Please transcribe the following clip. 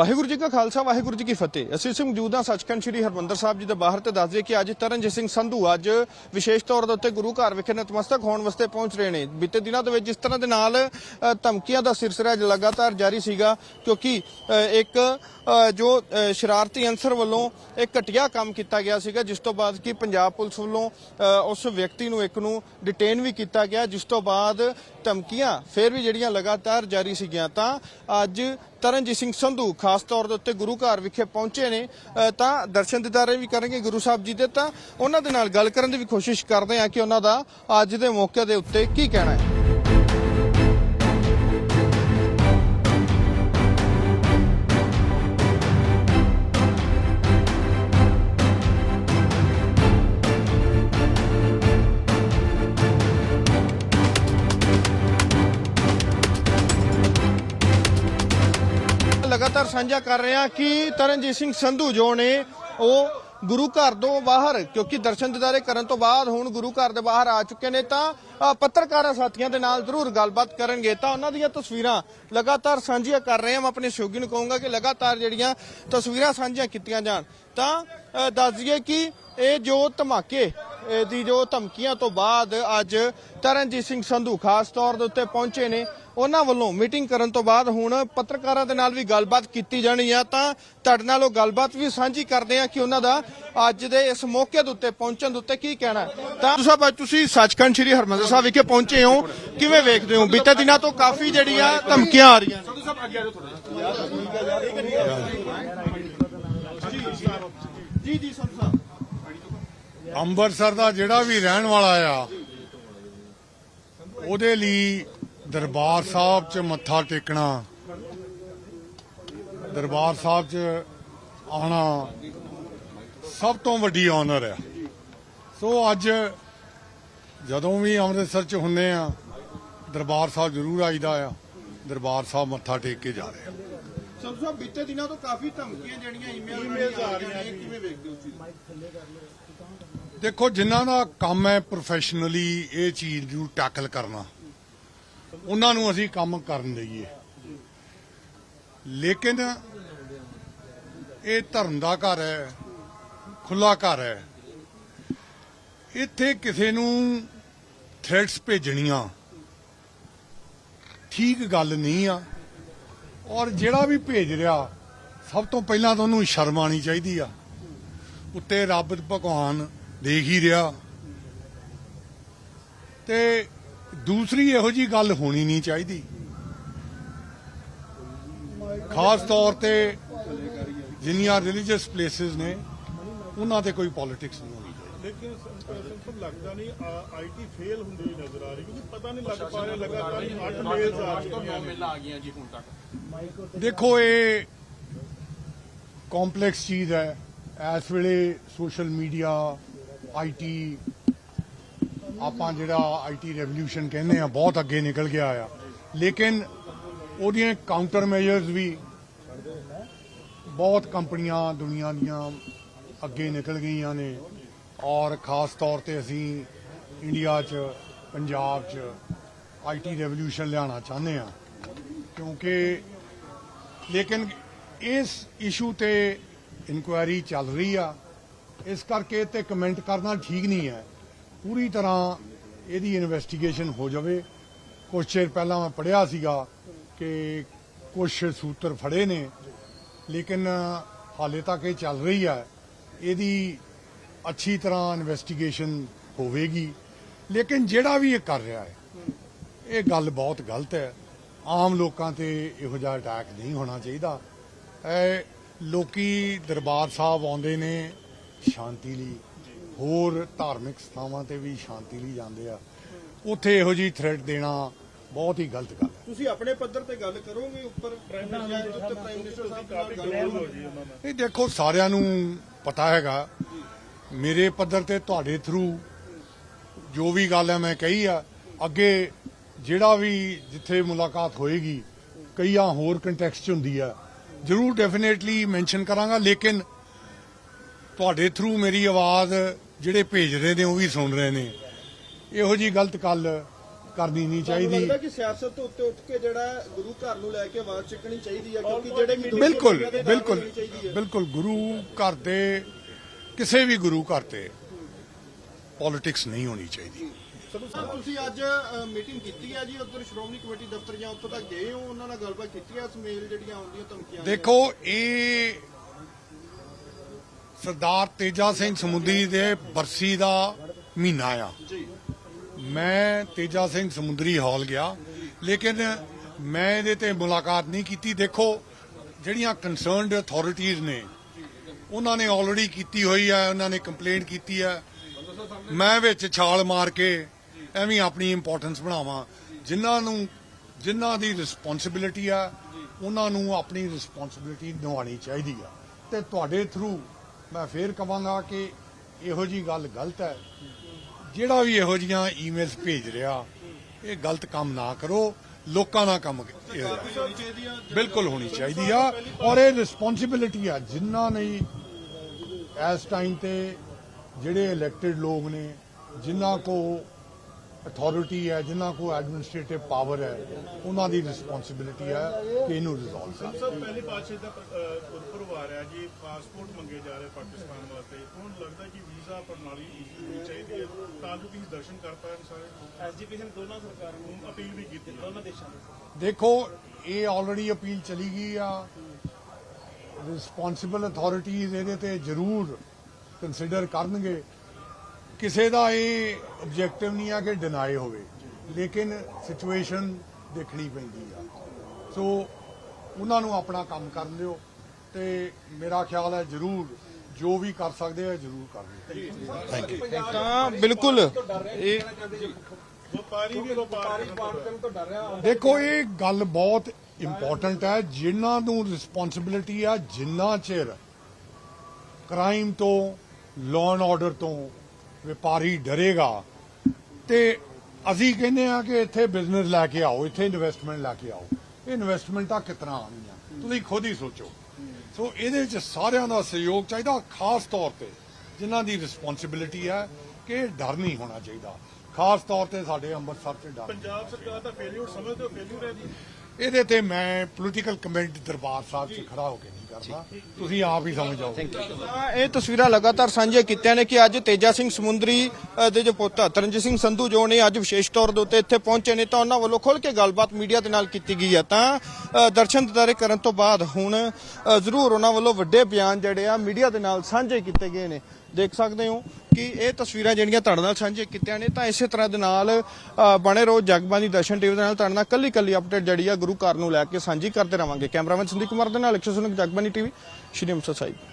ਵਾਹਿਗੁਰੂ ਜੀ ਕਾ ਖਾਲਸਾ, ਵਾਹਿਗੁਰੂ ਜੀ ਕੀ ਫਤਿਹ। ਅਸੀਂ ਇਸ ਮੌਜੂਦ ਹਾਂ ਸੱਚਖੰਡ ਸ੍ਰੀ ਹਰਮੰਦਰ ਸਾਹਿਬ ਜੀ ਦੇ ਬਾਹਰ ਤੇ ਦੱਸ ਦਈਏ ਕਿ ਅੱਜ ਤਰਨਜੀਤ ਸਿੰਘ ਸੰਧੂ ਅੱਜ ਵਿਸ਼ੇਸ਼ ਤੌਰ ਦੇ ਉੱਤੇ ਗੁਰੂ ਘਰ ਵਿਖੇ ਨਤਮਸਤਕ ਹੋਣ ਵਾਸਤੇ ਪਹੁੰਚ ਰਹੇ ਨੇ। ਬੀਤੇ ਦਿਨਾਂ ਦੇ ਵਿੱਚ ਜਿਸ ਤਰ੍ਹਾਂ ਦੇ ਨਾਲ ਧਮਕੀਆਂ ਦਾ ਸਿਲਸਿਲਾ ਲਗਾਤਾਰ ਜਾਰੀ ਸੀਗਾ ਕਿਉਂਕਿ ਇੱਕ ਜੋ ਸ਼ਰਾਰਤੀ ਅੰਸਰ ਵੱਲੋਂ ਇੱਕ ਘਟੀਆ ਕੰਮ ਕੀਤਾ ਗਿਆ ਸੀਗਾ, ਜਿਸ ਤੋਂ ਬਾਅਦ ਕਿ ਪੰਜਾਬ ਪੁਲਿਸ ਵੱਲੋਂ ਉਸ ਵਿਅਕਤੀ ਨੂੰ ਇੱਕ ਨੂੰ ਡਿਟੇਨ ਵੀ ਕੀਤਾ ਗਿਆ, ਜਿਸ ਤੋਂ ਬਾਅਦ ਧਮਕੀਆਂ ਫਿਰ ਵੀ ਜਿਹੜੀਆਂ ਲਗਾਤਾਰ ਜਾਰੀ ਸੀਗੀਆਂ। ਤਾਂ ਅੱਜ ਤਰਨਜੀਤ ਸਿੰਘ ਸੰਧੂ ਖਾਸ ਤੌਰ ਦੇ ਉੱਤੇ ਗੁਰੂ ਘਰ ਵਿਖੇ ਪਹੁੰਚੇ ਨੇ ਤਾਂ ਦਰਸ਼ਨ ਦਿਦਾਰੇ ਵੀ ਕਰਨਗੇ ਗੁਰੂ ਸਾਹਿਬ ਜੀ ਦੇ, ਤਾਂ ਉਹਨਾਂ ਦੇ ਨਾਲ ਗੱਲ ਕਰਨ ਦੀ ਵੀ ਕੋਸ਼ਿਸ਼ ਕਰਦੇ ਆ ਕਿ ਉਹਨਾਂ ਦਾ ਅੱਜ ਦੇ ਮੌਕੇ ਦੇ ਉੱਤੇ ਕੀ ਕਹਿਣਾ ਹੈ। ਲਗਾਤਾਰ ਸਾਂਝਾ ਕਰ ਰਹੇ ਹਾਂ ਕਿ ਤਰਨਜੀਤ ਸਿੰਘ ਸੰਧੂ ਜੋ ਨੇ ਉਹ ਗੁਰੂ ਘਰ ਤੋਂ ਬਾਹਰ ਕਿਉਂਕਿ ਦਰਸ਼ਨ ਦਿਦਾਰੇ ਕਰਨ ਤੋਂ ਬਾਅਦ ਹੁਣ ਗੁਰੂ ਘਰ ਦੇ ਬਾਹਰ ਆ ਚੁੱਕੇ ਨੇ ਤਾਂ ਪੱਤਰਕਾਰਾਂ ਸਾਥੀਆਂ ਦੇ ਨਾਲ ਜ਼ਰੂਰ ਗੱਲਬਾਤ ਕਰਨਗੇ। ਤਾਂ ਉਹਨਾਂ ਦੀਆਂ ਤਸਵੀਰਾਂ ਲਗਾਤਾਰ ਸਾਂਝੀਆਂ ਕਰ ਰਹੇ ਹਾਂ। ਮੈਂ ਆਪਣੇ ਸਹਿਯੋਗੀ ਨੂੰ ਕਹੂੰਗਾ ਕਿ ਲਗਾਤਾਰ ਜਿਹੜੀਆਂ ਤਸਵੀਰਾਂ ਸਾਂਝੀਆਂ ਕੀਤੀਆਂ ਜਾਣ। ਤਾਂ ਅ, ਦੱਸ ਦਈਏ ਕਿ ਇਹ ਜੋ ਧਮਾਕੇ ਦੀ ਜੋ ਧਮਕੀਆਂ ਤੋਂ ਬਾਅਦ ਅੱਜ ਤਰਨਜੀਤ ਸਿੰਘ ਸੰਧੂ ਖਾਸ ਤੌਰ ਦੇ ਉੱਤੇ ਪਹੁੰਚੇ ਨੇ। ਉਹਨਾਂ ਵੱਲੋਂ ਮੀਟਿੰਗ ਕਰਨ ਤੋਂ ਬਾਅਦ ਹੁਣ ਪੱਤਰਕਾਰਾਂ ਦੇ ਨਾਲ ਵੀ ਗੱਲਬਾਤ ਕੀਤੀ ਜਾਣੀ ਆ। ਤਾਂ ਤੁਹਾਡੇ ਨਾਲ ਉਹ ਗੱਲਬਾਤ ਵੀ ਸਾਂਝੀ ਕਰਦੇ ਆ ਕਿ ਉਹਨਾਂ ਦਾ ਅੱਜ ਦੇ ਇਸ ਮੌਕੇ ਦੇ ਉੱਤੇ ਪਹੁੰਚਣ ਦੇ ਉੱਤੇ ਕੀ ਕਹਿਣਾ। ਤਾਂ ਸਾਹਿਬ ਅੱਜ ਤੁਸੀਂ ਸੱਚਖੰਡ ਸ੍ਰੀ ਹਰਮੰਦਰ ਸਾਹਿਬ ਵਿਖੇ ਪਹੁੰਚੇ ਹੋ। ਕਿਵੇਂ ਵੇਖਦੇ ਹੋ? ਬੀਤੇ ਦਿਨਾਂ ਤੋਂ ਕਾਫੀ ਜਿਹੜੀਆਂ ਧਮਕੀਆਂ ਆ ਰਹੀਆਂ ਨੇ। ਜੀ ਜੀ ਸੰਧੂ ਸਾਹਿਬ। ਅੰਮ੍ਰਿਤਸਰ ਦਾ ਜਿਹੜਾ ਵੀ ਰਹਿਣ ਵਾਲਾ ਆ, ਉਹਦੇ ਲਈ ਦਰਬਾਰ ਸਾਹਿਬ 'ਚ ਮੱਥਾ ਟੇਕਣਾ, ਦਰਬਾਰ ਸਾਹਿਬ 'ਚ ਆਣਾ ਸਭ ਤੋਂ ਵੱਡੀ ਆਨਰ ਆ। ਸੋ ਅੱਜ ਜਦੋਂ ਵੀ ਅੰਮ੍ਰਿਤਸਰ 'ਚ ਹੁੰਨੇ ਆ, ਦਰਬਾਰ ਸਾਹਿਬ ਜ਼ਰੂਰ ਆਈਦਾ ਆ, ਦਰਬਾਰ ਸਾਹਿਬ ਮੱਥਾ ਟੇਕ ਕੇ ਜਾ ਰਹੇ ਆ। ਸੰਧੂ ਸਾਹਿਬ ਬੀਤੇ ਦਿਨਾਂ ਤੋਂ ਕਾਫੀ ਧਮਕੀਆਂ ਜਿਹੜੀਆਂ ਈਮੇਲਸ ਆ ਰਹੀਆਂ ਨੇ, ਕਿਵੇਂ ਵੇਖਦੇ ਹੋ ਤੁਸੀਂ ਦੇਖੋ, ਜਿਨ੍ਹਾਂ ਦਾ ਕੰਮ ਹੈ ਪ੍ਰੋਫੈਸ਼ਨਲੀ ਇਹ ਚੀਜ਼ ਨੂੰ ਟੈਕਲ ਕਰਨਾ। ਉਹਨਾਂ ਨੂੰ ਅਸੀਂ ਕੰਮ ਕਰਨ ਦਈਏ। ਲੇਕਿਨ ਇਹ ਧਰਮ ਦਾ ਘਰ ਹੈ ਖੁੱਲਾ ਘਰ ਹੈ। ਇੱਥੇ ਕਿਸੇ ਨੂੰ ਥ੍ਰੈਟਸ ਭੇਜਣੀਆਂ ਠੀਕ ਗੱਲ ਨਹੀਂ ਆ। ਔਰ ਜਿਹੜਾ ਵੀ ਭੇਜ ਰਿਹਾ, ਸਭ ਤੋਂ ਪਹਿਲਾਂ ਤਾਂ ਉਹਨੂੰ ਸ਼ਰਮ ਆਣੀ ਚਾਹੀਦੀ ਆ। ਉੱਤੇ ਰੱਬ ਭਗਵਾਨ ਦੇਖ ਹੀ ਰਿਹਾ। ਤੇ ਦੂਸਰੀ ਇਹੋ ਜੀ ਗੱਲ ਹੋਣੀ ਨਹੀਂ ਚਾਹੀਦੀ। ਖਾਸ ਤੌਰ ਤੇ ਜਿੰਨੀਆਂ ਰਿਲੀਜੀਅਸ ਪਲੇਸਿਸ ਨੇ ਉਹਨਾਂ ਤੇ ਕੋਈ ਪੋਲਿਟਿਕਸ ਨਹੀਂ ਹੋਣੀ ਚਾਹੀਦੀ। ਲੇਕਿਨ ਸੰਪਰਸ਼ਨ ਲੱਗਦਾ ਨਹੀਂ ਆਈਟੀ ਫੇਲ ਹੁੰਦੀ ਹੋਈ ਨਜ਼ਰ ਆ ਰਹੀ ਕਿਉਂਕਿ ਪਤਾ ਨਹੀਂ ਲੱਗ ਪਾ ਰਿਹਾ ਲਗਾਤਾਰ 8 ਮੇਲਸ ਆ ਰਹੀਆਂ ਨੇ ਦੇਖੋ ਇਹ ਕੰਪਲੈਕਸ ਚੀਜ਼ ਹੈ। ਇਸ ਵੇਲੇ ਸੋਸ਼ਲ ਮੀਡੀਆ ਆਈਟੀ ਆਪਾਂ ਜਿਹੜਾ ਆਈਟੀ ਰੈਵੋਲੂਸ਼ਨ ਕਹਿੰਦੇ ਆ, ਬਹੁਤ ਅੱਗੇ ਨਿਕਲ ਗਿਆ ਆ। ਲੇਕਿਨ ਉਹਦੀਆਂ ਕਾਊਂਟਰ ਮੈਜਰਸ ਵੀ ਬਹੁਤ ਕੰਪਨੀਆਂ ਦੁਨੀਆ ਦੀਆਂ ਅੱਗੇ ਨਿਕਲ ਗਈਆਂ ਨੇ। ਔਰ ਖਾਸ ਤੌਰ ਤੇ ਅਸੀਂ ਇੰਡੀਆ 'ਚ, ਪੰਜਾਬ 'ਚ ਆਈਟੀ ਰੈਵੋਲੂਸ਼ਨ ਲਿਆਉਣਾ ਚਾਹੁੰਦੇ ਆ। ਕਿਉਂਕਿ ਲੇਕਿਨ ਇਸ ਇਸ਼ੂ ਤੇ ਇਨਕੁਆਇਰੀ ਚੱਲ ਰਹੀ ਆ। ਇਸ ਕਰਕੇ ਤੇ ਕਮੈਂਟ ਕਰਨਾ ਠੀਕ ਨਹੀਂ ਹੈ। ਪੂਰੀ ਤਰ੍ਹਾਂ ਇਹਦੀ ਇਨਵੈਸਟੀਗੇਸ਼ਨ ਹੋ ਜਾਵੇ। ਕੁਝ ਚਿਰ ਪਹਿਲਾਂ ਮੈਂ ਪੜਿਆ ਸੀਗਾ ਕਿ ਕੁਝ ਸੂਤਰ ਫੜੇ ਨੇ, ਲੇਕਿਨ ਹਾਲੇ ਤੱਕ ਇਹ ਚੱਲ ਰਹੀ ਹੈ। ਇਹਦੀ ਅੱਛੀ ਤਰ੍ਹਾਂ ਇਨਵੈਸਟੀਗੇਸ਼ਨ ਹੋਵੇਗੀ। ਲੇਕਿਨ ਜਿਹੜਾ ਵੀ ਇਹ ਕਰ ਰਿਹਾ ਹੈ, ਇਹ ਗੱਲ ਬਹੁਤ ਗਲਤ ਹੈ। ਆਮ ਲੋਕਾਂ ਤੇ ਇਹੋ ਜਿਹਾ ਅਟੈਕ ਨਹੀਂ ਹੋਣਾ ਚਾਹੀਦਾ। ਇਹ ਲੋਕੀ ਦਰਬਾਰ ਸਾਹਿਬ ਆਉਂਦੇ ਨੇ ਸ਼ਾਂਤੀ ਲਈ ਹੋਰ ਧਾਰਮਿਕ ਸਥਾਵਾਂ ਤੇ ਵੀ ਸ਼ਾਂਤੀ ਲਈ ਜਾਂਦੇ ਆ। ਉੱਥੇ ਇਹੋ ਜਿਹੀ ਥ੍ਰੈਟ ਦੇਣਾ ਬਹੁਤ ਹੀ ਗਲਤ ਗੱਲ ਹੈ। ਤੁਸੀਂ ਆਪਣੇ ਪੱਧਰ ਤੇ ਗੱਲ ਕਰੋਗੇ ਉੱਪਰ ਪ੍ਰਾਈਮ ਮਿਨਿਸਟਰ ਉੱਤੇ ਪ੍ਰਾਈਮ ਮਿਨਿਸਟਰ ਸਾਹਿਬ ਦੇ ਨਾਲ ਗੱਲ ਕਰੋਗੇ? ਇਹ ਦੇਖੋ ਸਾਰਿਆਂ ਨੂੰ ਪਤਾ ਹੈਗਾ। ਮੇਰੇ ਪੱਧਰ ਤੇ ਤੁਹਾਡੇ ਥਰੂ ਜੋ ਵੀ ਗੱਲ ਹੈ ਮੈਂ ਕਹੀ ਆ ਅੱਗੇ ਜਿਹੜਾ ਵੀ ਜਿੱਥੇ ਮੁਲਾਕਾਤ ਹੋਏਗੀ ਕਈਆਂ ਹੋਰ ਕੰਟੈਕਸਟ 'ਚ ਹੁੰਦੀ ਆ। ਜ਼ਰੂਰ ਡੈਫੀਨੇਟਲੀ ਮੈਂਸ਼ਨ ਕਰਾਂਗਾ ਲੇਕਿਨ ਤੁਹਾਡੇ ਥਰੂ ਮੇਰੀ ਆਵਾਜ਼ ਜਿਹੜੇ ਭੇਜ ਰਹੇ ਨੇ ਉਹ ਵੀ ਸੁਣ ਰਹੇ ਨੇ। ਇਹੋ ਜੀ ਗਲਤ ਗੱਲ ਕਰਨੀ ਨਹੀਂ ਚਾਹੀਦੀ। ਲੱਗਦਾ ਕਿ ਸਿਆਸਤ ਤੋਂ ਉੱਤੇ ਉੱਠ ਕੇ ਜਿਹੜਾ ਗੁਰੂ ਘਰ ਨੂੰ ਲੈ ਕੇ ਆਵਾਜ਼ ਚੱਕਣੀ ਚਾਹੀਦੀ ਹੈ ਕਿਉਂਕਿ ਜਿਹੜੇ ਬਿਲਕੁਲ ਬਿਲਕੁਲ। ਬਿਲਕੁਲ ਗੁਰੂ ਘਰ ਦੇ ਕਿਸੇ ਵੀ ਗੁਰੂ ਘਰ ਤੇ ਪੋਲਿਟਿਕਸ ਨਹੀਂ ਹੋਣੀ ਚਾਹੀਦੀ। ਤੁਸੀਂ ਅੱਜ ਮੀਟਿੰਗ ਕੀਤੀ ਹੈ ਜੀ ਉੱਧਰ ਸ਼੍ਰੋਮਣੀ ਕਮੇਟੀ ਦਫ਼ਤਰ ਜਾਂ ਉੱਥੋਂ ਤੱਕ ਗਏ ਹੋ? ਉਹਨਾਂ ਨਾਲ ਗੱਲਬਾਤ ਕੀਤੀ ਹੈ ਸਮੇਲ ਜਿਹੜੀਆਂ ਆਉਂਦੀਆਂ ਧਮਕੀਆਂ? ਦੇਖੋ ਇਹ ਸਰਦਾਰ ਤੇਜਾ ਸਿੰਘ ਸਮੁੰਦਰੀ ਦੇ ਬਰਸੀ ਦਾ ਮਹੀਨਾ ਆ। ਮੈਂ ਤੇਜਾ ਸਿੰਘ ਸਮੁੰਦਰੀ ਹਾਲ ਗਿਆ, ਲੇਕਿਨ ਮੈਂ ਇਹਦੇ ਤੇ ਮੁਲਾਕਾਤ ਨਹੀਂ ਕੀਤੀ। ਦੇਖੋ, ਜਿਹੜੀਆਂ ਕੰਸਰਨਡ ਅਥਾਰਟੀਆਂ ਨੇ, ਉਹਨਾਂ ਨੇ ਆਲਰੇਡੀ ਕੀਤੀ ਹੋਈ ਹੈ ਉਹਨਾਂ ਨੇ ਕੰਪਲੇਂਟ ਕੀਤੀ ਹੈ ਮੈਂ ਵਿੱਚ ਛਾਲ ਮਾਰ ਕੇ ਐਵੇਂ ਆਪਣੀ ਇੰਪੋਰਟੈਂਸ ਬਣਾਵਾਂ। ਜਿਨ੍ਹਾਂ ਨੂੰ, ਜਿਨ੍ਹਾਂ ਦੀ ਰਿਸਪੌਂਸਿਬਿਲਿਟੀ ਆ, ਉਹਨਾਂ ਨੂੰ ਆਪਣੀ ਰਿਸਪੌਂਸਿਬਿਲਿਟੀ ਨਿਭਾਉਣੀ ਚਾਹੀਦੀ ਆ। ਤੇ ਤੁਹਾਡੇ ਥਰੂ ਮੈਂ ਫੇਰ ਕਵਾਂਗਾ ਕਿ ਇਹੋ ਜੀ ਗੱਲ ਗਲਤ ਹੈ ਜਿਹੜਾ ਵੀ ਇਹੋ ਜੀਆਂ ਈਮੇਲਸ ਭੇਜ ਰਿਹਾ, ਇਹ ਗਲਤ ਕੰਮ ਨਾ ਕਰੋ ਲੋਕਾਂ ਦਾ ਕੰਮ ਇਹ ਹੈ। ਬਿਲਕੁਲ ਹੋਣੀ ਚਾਹੀਦੀ ਆ ਔਰ ਇਹ ਰਿਸਪੌਂਸਿਬਿਲਿਟੀ ਆ ਜਿਨ੍ਹਾਂ ਨੇ ਇਸ ਟਾਈਮ ਤੇ ਜਿਹੜੇ ਇਲੈਕਟਿਡ ਲੋਕ ਨੇ ਜਿਨ੍ਹਾਂ ਕੋ ਅਥਾਰਟੀ ਹੈ ਜਿਨ੍ਹਾਂ ਕੋ ਐਡਮਿਨਿਸਟ੍ਰੇਟਿਵ ਪਾਵਰ ਹੈ ਉਹਨਾਂ ਦੀ ਰਿਸਪੌਂਸਿਬਿਲਿਟੀ ਹੈ ਕਿ ਇਹਨੂੰ ਰਿਜ਼ੋਲਵ ਕਰਨ। ਸਰ ਪਹਿਲੀ ਪਾਤਸ਼ਾਹ ਦਾ ਆ ਰਿਹਾ ਜੀ ਪਾਸਪੋਰਟ ਮੰਗੇ ਜਾ ਰਹੇ ਪਾਕਿਸਤਾਨ ਵਾਸਤੇ। ਹੁਣ ਲੱਗਦਾ ਕਿ ਵੀਜ਼ਾ ਪ੍ਰਣਾਲੀ ਈਜ਼ੀ ਹੋਣੀ ਚਾਹੀਦੀ ਹੈ। ਤਾਂ ਜੋ ਤੁਸੀਂ ਦਰਸ਼ਨ ਕਰ ਪਾਣ ਸਾਰੇ। ਐਜੂਕੇਸ਼ਨ ਦੋਨਾਂ ਸਰਕਾਰਾਂ ਨੂੰ ਅਪੀਲ ਵੀ ਕੀਤੀ ਦੋਨਾਂ ਦੇਸ਼ਾਂ ਨੂੰ। ਦੇਖੋ ਇਹ ਆਲਰੇਡੀ ਅਪੀਲ ਚਲੀ ਗਈ ਆ। ਰਿਸਪੌਂਸਿਬਲ ਅਥਾਰਟੀਜ਼ ਇਹਦੇ ਤੇ ਜ਼ਰੂਰ ਕੰਸੀਡਰ ਕਰਨਗੇ। ਕਿਸੇ ਦਾ ਇਹ ਆਬਜੈਕਟਿਵ ਨਹੀਂ ਆ ਕਿ ਡਿਨਾਈ ਹੋਵੇ ਲੇਕਿਨ ਸਿਚੁਏਸ਼ਨ ਦੇਖਣੀ ਪੈਂਦੀ ਆ। ਸੋ ਉਹਨਾਂ ਨੂੰ ਆਪਣਾ ਕੰਮ ਕਰਨ ਦਿਓ ਤੇ ਮੇਰਾ ਖਿਆਲ ਹੈ ਜ਼ਰੂਰ ਜੋ ਵੀ ਕਰ ਸਕਦੇ ਆ ਜ਼ਰੂਰ ਕਰਨ ਥੈਂਕ ਯੂ ਤਾਂ ਬਿਲਕੁਲ ਇਹ ਵਪਾਰੀ ਵੀ ਵਪਾਰ ਦੇਖੋ ਇਹ ਗੱਲ ਬਹੁਤ ਇੰਪੋਰਟੈਂਟ ਹੈ। ਜਿਨ੍ਹਾਂ ਨੂੰ ਰਿਸਪੌਂਸਿਬਿਲਿਟੀ ਆ ਜਿੰਨਾ ਚਿਰ ਕ੍ਰਾਈਮ ਤੋਂ ਲਾਅ ਐਂਡ ਆਰਡਰ ਤੋਂ ਵਪਾਰੀ ਡਰੇਗਾ। ਤੇ ਅਸੀਂ ਕਹਿੰਦੇ ਆ ਕਿ ਇੱਥੇ ਬਿਜ਼ਨਸ ਲੈ ਕੇ ਆਓ ਇੱਥੇ ਇਨਵੈਸਟਮੈਂਟ ਲੈ ਕੇ ਆਓ। ਇਹ ਇਨਵੈਸਟਮੈਂਟਾਂ ਕਿਤਨਾ ਆਉਣੀਆਂ ਤੁਸੀਂ ਖੁਦ ਹੀ ਸੋਚੋ। ਸੋ ਇਹਦੇ ਵਿੱਚ ਸਾਰਿਆਂ ਦਾ ਸਹਿਯੋਗ ਚਾਹੀਦਾ ਖਾਸ ਤੌਰ ਤੇ ਜਿਨ੍ਹਾਂ ਦੀ ਰਿਸਪੌਂਸਿਬਿਲਿਟੀ ਹੈ ਕਿ ਡਰ ਨਹੀਂ ਹੋਣਾ ਚਾਹੀਦਾ। ਖਾਸ ਤੌਰ ਤੇ ਸਾਡੇ ਅੰਮ੍ਰਿਤਸਰ 'ਚ ਡਰ। ਪੰਜਾਬ ਸਰਕਾਰ ਦਾ ਫੇਲਿਅਰ ਸਮਝਦੇ ਹੋ ਫੇਲਿਅਰ ਹੈ ਜੀ? ਇਹਦੇ ਤੇ ਮੈਂ ਪੋਲੀਟੀਕਲ ਕਮੇਟੀ ਦਰਬਾਰ ਸਾਹਿਬ 'ਚ ਖੜਾ ਹੋ ਕੇ ਕਰਦਾ ਤੁਸੀਂ ਆਪ ਹੀ ਸਮਝ ਜਾਓ। ਇਹ ਤਸਵੀਰਾਂ ਲਗਾਤਾਰ ਸਾਂਝੀਆਂ ਕੀਤੀਆਂ ਨੇ ਕਿ ਅੱਜ ਤੇਜਾ ਸਿੰਘ ਸਮੁੰਦਰੀ ਦੇ ਜੋ ਪੁੱਤ ਤਰਨਜੀਤ ਸਿੰਘ ਸੰਧੂ ਜੋ ਨੇ ਅੱਜ ਵਿਸ਼ੇਸ਼ ਤੌਰ ਦੇ ਉੱਤੇ ਇੱਥੇ ਪਹੁੰਚੇ ਨੇ ਤਾਂ ਉਹਨਾਂ ਵੱਲੋਂ ਖੁੱਲ ਕੇ ਗੱਲਬਾਤ ਮੀਡੀਆ ਦੇ ਨਾਲ ਕੀਤੀ ਗਈ ਹੈ ਤਾਂ ਦਰਸ਼ਨ ਦਿਦਾਰੇ ਕਰਨ ਤੋਂ ਬਾਅਦ ਹੁਣ ਜ਼ਰੂਰ ਉਹਨਾਂ ਵੱਲੋਂ ਵੱਡੇ ਬਿਆਨ ਜਿਹੜੇ ਆ ਮੀਡੀਆ ਦੇ ਨਾਲ ਸਾਂਝੇ ਕੀਤੇ ਗਏ ਨੇ। ਦੇਖ ਸਕਦੇ ਹੋ ਕਿ ਇਹ ਤਸਵੀਰਾਂ ਜਿਹੜੀਆਂ ਤੁਹਾਡੇ ਨਾਲ ਸਾਂਝੇ ਕੀਤੀਆਂ ਨੇ, ਤਾਂ ਇਸੇ ਤਰ੍ਹਾਂ ਦੇ ਨਾਲ ਬਣੇ ਰਹੋ ਜਗਬਾਨੀ ਦਰਸ਼ਨ ਟੀਵੀ ਦੇ ਨਾਲ। ਤੁਹਾਡੇ ਨਾਲ ਕੱਲੀ ਕੱਲੀ ਅਪਡੇਟ ਜਿਹੜੀ ਆ ਗੁਰੂ ਘਰ ਨੂੰ ਲੈ ਕੇ ਸਾਂਝੀ ਕਰਦੇ ਰਵਾਂਗੇ। ਕੈਮਰਾਮੈਨ ਸੰਦੀਪ ਕੁਮਾਰ ਦੇ ਨਾਲ 100 ਜਗਬਾਨੀ ਟੀਵੀ, ਸ਼੍ਰੀ ਅੰਮ੍ਰਿਤਸਰ ਸਾਹਿਬ।